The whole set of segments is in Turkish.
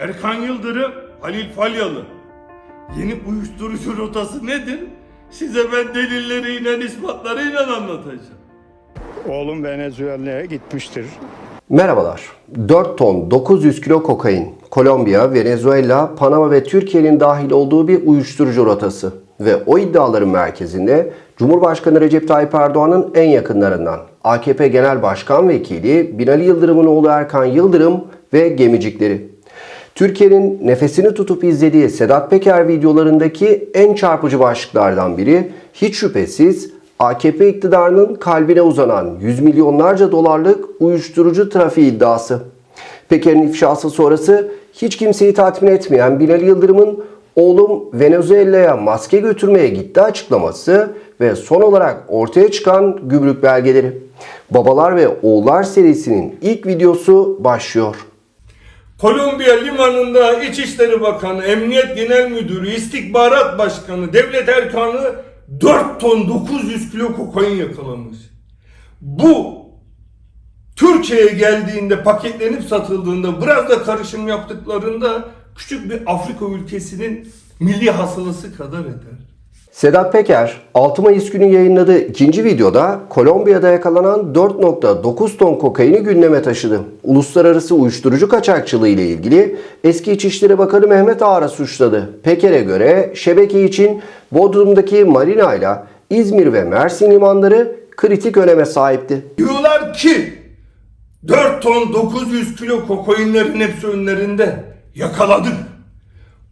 Erkan Yıldırım, Halil Falyalı. Yeni uyuşturucu rotası nedir? Size ben delilleriyle, ispatlarıyla anlatacağım. Oğlum Venezuela'ya gitmiştir. Merhabalar. 4 ton 900 kilo kokain, Kolombiya, Venezuela, Panama ve Türkiye'nin dahil olduğu bir uyuşturucu rotası. Ve o iddiaların merkezinde Cumhurbaşkanı Recep Tayyip Erdoğan'ın en yakınlarından AKP Genel Başkan Vekili Binali Yıldırım'ın oğlu Erkan Yıldırım ve gemicikleri. Türkiye'nin nefesini tutup izlediği Sedat Peker videolarındaki en çarpıcı başlıklardan biri hiç şüphesiz AKP iktidarının kalbine uzanan yüz milyonlarca dolarlık uyuşturucu trafiği iddiası. Peker'in ifşası sonrası hiç kimseyi tatmin etmeyen Binali Yıldırım'ın oğlum Venezuela'ya maske götürmeye gitti açıklaması ve son olarak ortaya çıkan gümrük belgeleri. Babalar ve Oğullar serisinin ilk videosu başlıyor. Kolombiya limanında İçişleri Bakanı, Emniyet Genel Müdürü, İstihbarat Başkanı, Devlet Erkanı 4 ton 900 kilo kokain yakalamış. Bu Türkiye'ye geldiğinde paketlenip satıldığında biraz da karışım yaptıklarında küçük bir Afrika ülkesinin milli hasılası kadar eder. Sedat Peker 6 Mayıs günü yayınladığı ikinci videoda Kolombiya'da yakalanan 4.9 ton kokaini gündeme taşıdı. Uluslararası uyuşturucu kaçakçılığı ile ilgili eski İçişleri Bakanı Mehmet Ağar'a suçladı. Peker'e göre şebeke için Bodrum'daki marina ile İzmir ve Mersin limanları kritik öneme sahipti. Diyorlar ki 4 ton 900 kilo kokainlerin hepsi önlerinde. Yakaladık.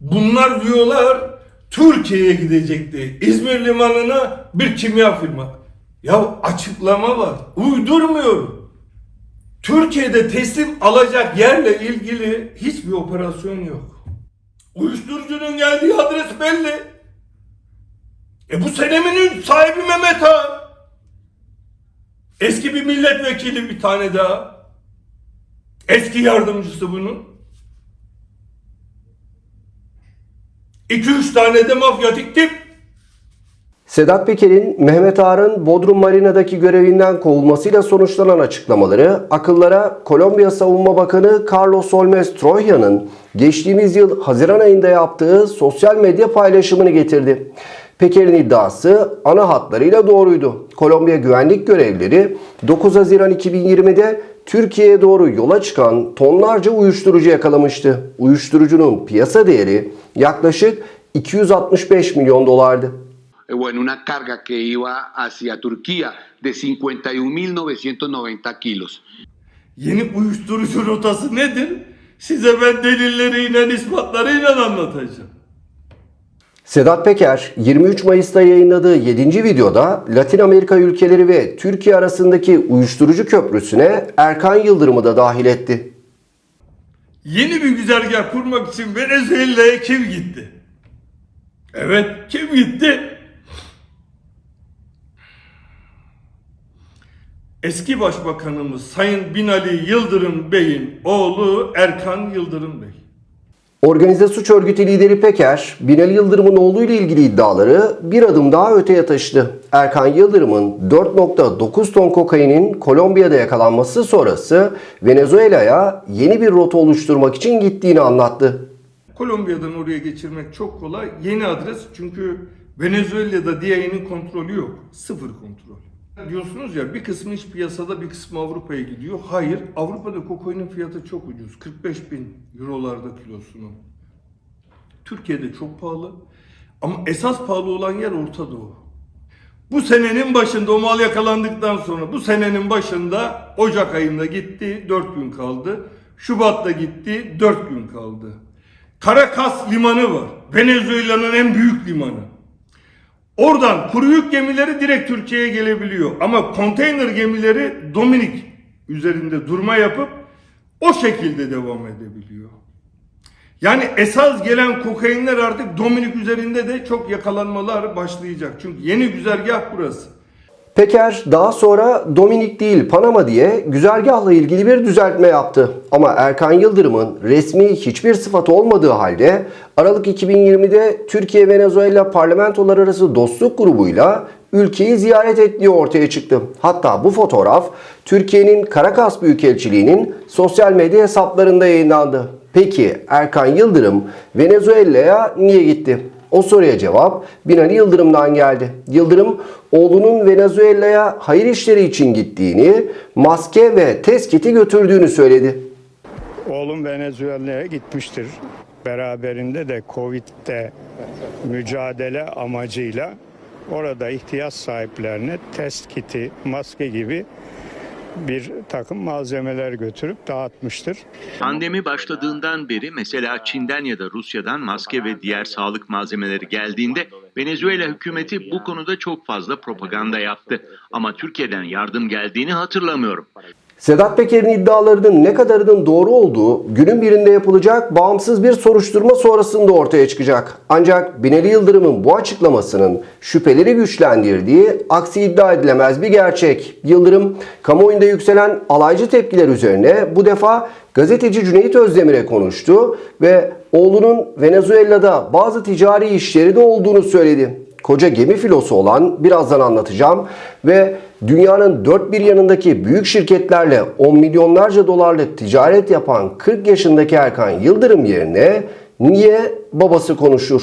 Bunlar diyorlar Türkiye'ye gidecekti. İzmir limanına bir kimya firma. Ya açıklama var. Uydurmuyorum. Türkiye'de teslim alacak yerle ilgili hiçbir operasyon yok. Uyuşturucunun geldiği adres belli. E bu seneminin sahibi Mehmet Ağa. Eski bir milletvekili bir tane daha. Eski yardımcısı bunun. 2-3 tane de mafyatik tip. Sedat Peker'in Mehmet Ağar'ın Bodrum Marina'daki görevinden kovulmasıyla sonuçlanan açıklamaları akıllara Kolombiya Savunma Bakanı Carlos Olmes Troya'nın geçtiğimiz yıl Haziran ayında yaptığı sosyal medya paylaşımını getirdi. Peker'in iddiası ana hatlarıyla doğruydu. Kolombiya güvenlik görevlileri 9 Haziran 2020'de Türkiye'ye doğru yola çıkan tonlarca uyuşturucu yakalamıştı. Uyuşturucunun piyasa değeri yaklaşık 265 milyon dolardı. eh, bueno, una carga que iba hacia Turquía de 51.990 kilos. Yeni uyuşturucu rotası nedir? Size ben delilleriyle, ispatlarıyla anlatacağım. Sedat Peker 23 Mayıs'ta yayınladığı 7. videoda Latin Amerika ülkeleri ve Türkiye arasındaki uyuşturucu köprüsüne Erkan Yıldırım'ı da dahil etti. Yeni bir güzergah kurmak için Venezuela'ya kim gitti? Evet, kim gitti? Eski Başbakanımız Sayın Binali Yıldırım Bey'in oğlu Erkan Yıldırım Bey. Organize suç örgütü lideri Peker, Binali Yıldırım'ın oğluyla ilgili iddiaları bir adım daha öteye taşıdı. Erkan Yıldırım'ın 4.9 ton kokainin Kolombiya'da yakalanması sonrası Venezuela'ya yeni bir rota oluşturmak için gittiğini anlattı. Kolombiya'dan oraya geçirmek çok kolay. Yeni adres çünkü Venezuela'da DIA'nın kontrolü yok. Sıfır kontrol. Diyorsunuz ya bir kısmı iç piyasada bir kısmı Avrupa'ya gidiyor. Hayır Avrupa'da kokainin fiyatı çok ucuz. 45 bin eurolarda kilosunu. Türkiye'de çok pahalı. Ama esas pahalı olan yer Orta Doğu. Bu senenin başında o mal yakalandıktan sonra bu senenin başında Ocak ayında gitti 4 gün kaldı. Şubat'ta gitti 4 gün kaldı. Caracas limanı var. Venezuela'nın en büyük limanı. Oradan kuru yük gemileri direkt Türkiye'ye gelebiliyor. Ama konteyner gemileri Dominik üzerinde durma yapıp o şekilde devam edebiliyor. Yani esas gelen kokainler artık Dominik üzerinde de çok yakalanmalar başlayacak. Çünkü yeni güzergah burası. Peker daha sonra Dominik değil Panama diye güzergahla ilgili bir düzeltme yaptı. Ama Erkan Yıldırım'ın resmi hiçbir sıfatı olmadığı halde Aralık 2020'de Türkiye-Venezuela Parlamentolar Arası Dostluk grubuyla ülkeyi ziyaret ettiği ortaya çıktı. Hatta bu fotoğraf Türkiye'nin Caracas Büyükelçiliği'nin sosyal medya hesaplarında yayınlandı. Peki Erkan Yıldırım Venezuela'ya niye gitti? O soruya cevap Binali Yıldırım'dan geldi. Yıldırım oğlunun Venezuela'ya hayır işleri için gittiğini, maske ve test kiti götürdüğünü söyledi. Oğlum Venezuela'ya gitmiştir. Beraberinde de Covid'de mücadele amacıyla orada ihtiyaç sahiplerine test kiti, maske gibi bir takım malzemeler götürüp dağıtmıştır. Pandemi başladığından beri mesela Çin'den ya da Rusya'dan maske ve diğer sağlık malzemeleri geldiğinde Venezuela hükümeti bu konuda çok fazla propaganda yaptı. Ama Türkiye'den yardım geldiğini hatırlamıyorum. Sedat Peker'in iddialarının ne kadarının doğru olduğu günün birinde yapılacak bağımsız bir soruşturma sonrasında ortaya çıkacak. Ancak Binali Yıldırım'ın bu açıklamasının şüpheleri güçlendirdiği aksi iddia edilemez bir gerçek. Yıldırım kamuoyunda yükselen alaycı tepkiler üzerine bu defa gazeteci Cüneyt Özdemir'e konuştu ve oğlunun Venezuela'da bazı ticari işleri de olduğunu söyledi koca gemi filosu olan birazdan anlatacağım ve dünyanın dört bir yanındaki büyük şirketlerle 10 milyonlarca dolarlık ticaret yapan 40 yaşındaki Erkan Yıldırım yerine niye babası konuşur?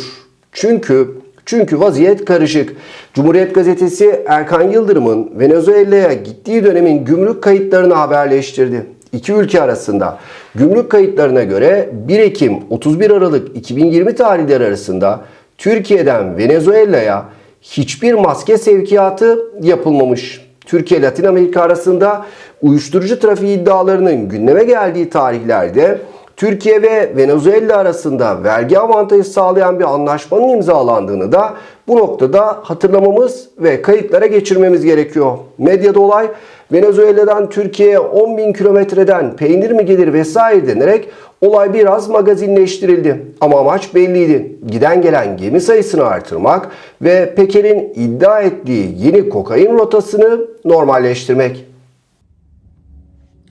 Çünkü çünkü vaziyet karışık. Cumhuriyet Gazetesi Erkan Yıldırım'ın Venezuela'ya gittiği dönemin gümrük kayıtlarını haberleştirdi. İki ülke arasında gümrük kayıtlarına göre 1 Ekim 31 Aralık 2020 tarihleri arasında Türkiye'den Venezuela'ya hiçbir maske sevkiyatı yapılmamış. Türkiye Latin Amerika arasında uyuşturucu trafiği iddialarının gündeme geldiği tarihlerde Türkiye ve Venezuela arasında vergi avantajı sağlayan bir anlaşmanın imzalandığını da bu noktada hatırlamamız ve kayıtlara geçirmemiz gerekiyor. Medyada olay Venezuela'dan Türkiye'ye 10 bin kilometreden peynir mi gelir vesaire denerek olay biraz magazinleştirildi. Ama amaç belliydi. Giden gelen gemi sayısını artırmak ve Peker'in iddia ettiği yeni kokain rotasını normalleştirmek.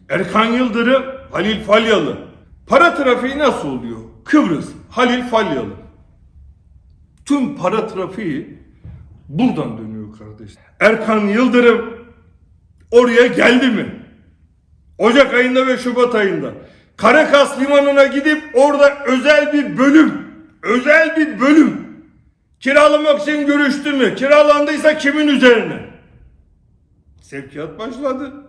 Erkan Yıldırım, Halil Falyalı. Para trafiği nasıl oluyor? Kıbrıs, Halil Falyalı. Tüm para trafiği buradan dönüyor kardeşler. Erkan Yıldırım oraya geldi mi? Ocak ayında ve Şubat ayında. Karakas Limanı'na gidip orada özel bir bölüm, özel bir bölüm kiralamak için görüştü mü? Kiralandıysa kimin üzerine? Sevkiyat başladı.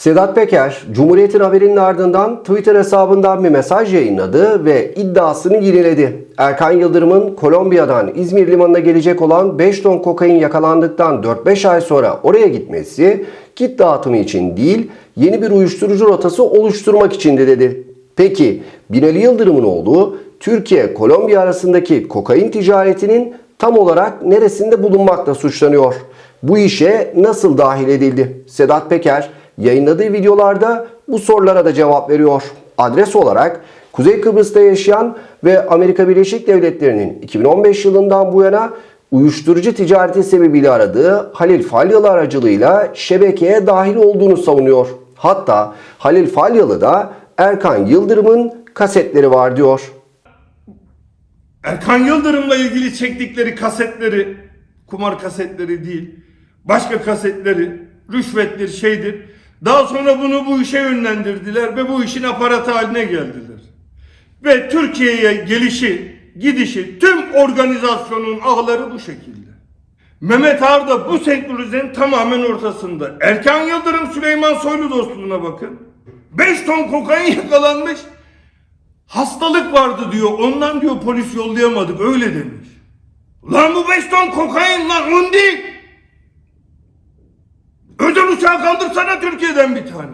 Sedat Peker, Cumhuriyet'in haberinin ardından Twitter hesabından bir mesaj yayınladı ve iddiasını yineledi. Erkan Yıldırım'ın Kolombiya'dan İzmir limanına gelecek olan 5 ton kokain yakalandıktan 4-5 ay sonra oraya gitmesi kit dağıtımı için değil, yeni bir uyuşturucu rotası oluşturmak içindi dedi. Peki Binali Yıldırım'ın olduğu Türkiye-Kolombiya arasındaki kokain ticaretinin tam olarak neresinde bulunmakla suçlanıyor? Bu işe nasıl dahil edildi? Sedat Peker yayınladığı videolarda bu sorulara da cevap veriyor. Adres olarak Kuzey Kıbrıs'ta yaşayan ve Amerika Birleşik Devletleri'nin 2015 yılından bu yana uyuşturucu ticareti sebebiyle aradığı Halil Falyalı aracılığıyla şebekeye dahil olduğunu savunuyor. Hatta Halil Falyalı'da Erkan Yıldırım'ın kasetleri var diyor. Erkan Yıldırım'la ilgili çektikleri kasetleri, kumar kasetleri değil, başka kasetleri, rüşvettir, şeydir. Daha sonra bunu bu işe yönlendirdiler ve bu işin aparatı haline geldiler. Ve Türkiye'ye gelişi, gidişi, tüm organizasyonun ağları bu şekilde. Mehmet Ağar da bu senkronizin tamamen ortasında. Erkan Yıldırım Süleyman Soylu dostluğuna bakın. 5 ton kokain yakalanmış. Hastalık vardı diyor. Ondan diyor polis yollayamadık. Öyle demiş. Lan bu 5 ton kokain lan un değil. Özel uçağı kaldırsana Türkiye'den bir tane.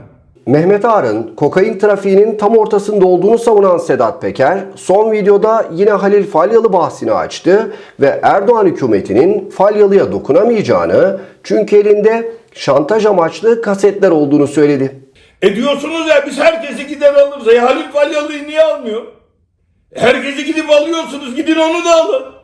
Mehmet Ağar'ın kokain trafiğinin tam ortasında olduğunu savunan Sedat Peker, son videoda yine Halil Falyalı bahsini açtı ve Erdoğan hükümetinin Falyalı'ya dokunamayacağını çünkü elinde şantaj amaçlı kasetler olduğunu söyledi. E diyorsunuz ya biz herkesi gider alırız. E Halil Falyalı'yı niye almıyor? Herkesi gidip alıyorsunuz. Gidin onu da alın.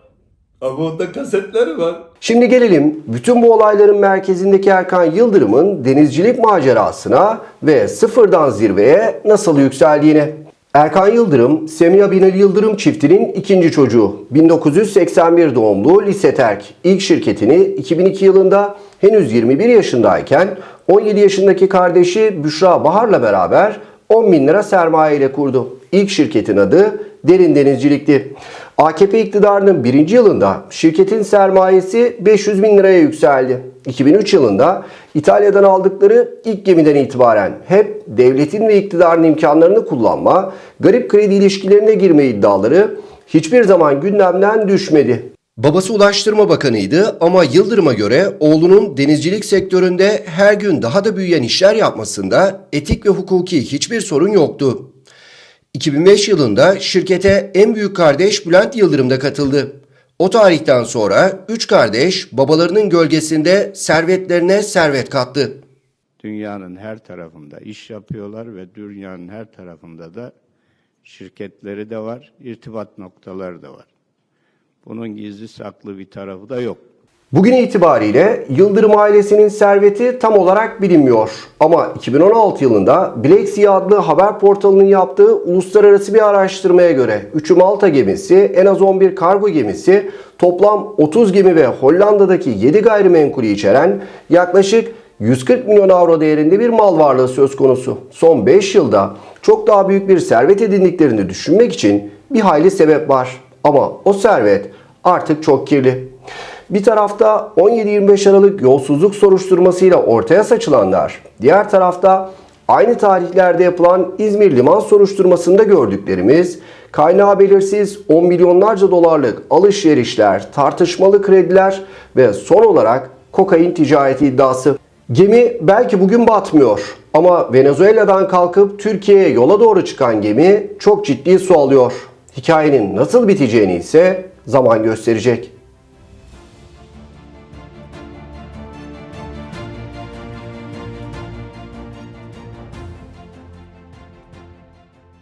Ama onda kasetleri var. Şimdi gelelim bütün bu olayların merkezindeki Erkan Yıldırım'ın denizcilik macerasına ve sıfırdan zirveye nasıl yükseldiğine. Erkan Yıldırım, Semiha Binali Yıldırım çiftinin ikinci çocuğu. 1981 doğumlu lise terk. İlk şirketini 2002 yılında henüz 21 yaşındayken 17 yaşındaki kardeşi Büşra Bahar'la beraber 10 bin lira sermaye ile kurdu. İlk şirketin adı Derin Denizcilik'ti. AKP iktidarının birinci yılında şirketin sermayesi 500 bin liraya yükseldi. 2003 yılında İtalya'dan aldıkları ilk gemiden itibaren hep devletin ve iktidarın imkanlarını kullanma, garip kredi ilişkilerine girme iddiaları hiçbir zaman gündemden düşmedi. Babası Ulaştırma Bakanıydı ama Yıldırım'a göre oğlunun denizcilik sektöründe her gün daha da büyüyen işler yapmasında etik ve hukuki hiçbir sorun yoktu. 2005 yılında şirkete en büyük kardeş Bülent Yıldırım da katıldı. O tarihten sonra üç kardeş babalarının gölgesinde servetlerine servet kattı. Dünyanın her tarafında iş yapıyorlar ve dünyanın her tarafında da şirketleri de var, irtibat noktaları da var. Bunun gizli saklı bir tarafı da yok. Bugün itibariyle Yıldırım ailesinin serveti tam olarak bilinmiyor. Ama 2016 yılında Black adlı haber portalının yaptığı uluslararası bir araştırmaya göre 3'ü Malta gemisi, en az 11 kargo gemisi, toplam 30 gemi ve Hollanda'daki 7 gayrimenkulü içeren yaklaşık 140 milyon avro değerinde bir mal varlığı söz konusu. Son 5 yılda çok daha büyük bir servet edindiklerini düşünmek için bir hayli sebep var. Ama o servet artık çok kirli. Bir tarafta 17-25 Aralık yolsuzluk soruşturmasıyla ortaya saçılanlar, diğer tarafta aynı tarihlerde yapılan İzmir liman soruşturmasında gördüklerimiz, kaynağı belirsiz 10 milyonlarca dolarlık alışverişler, tartışmalı krediler ve son olarak kokain ticareti iddiası. Gemi belki bugün batmıyor ama Venezuela'dan kalkıp Türkiye'ye yola doğru çıkan gemi çok ciddi su alıyor. Hikayenin nasıl biteceğini ise zaman gösterecek.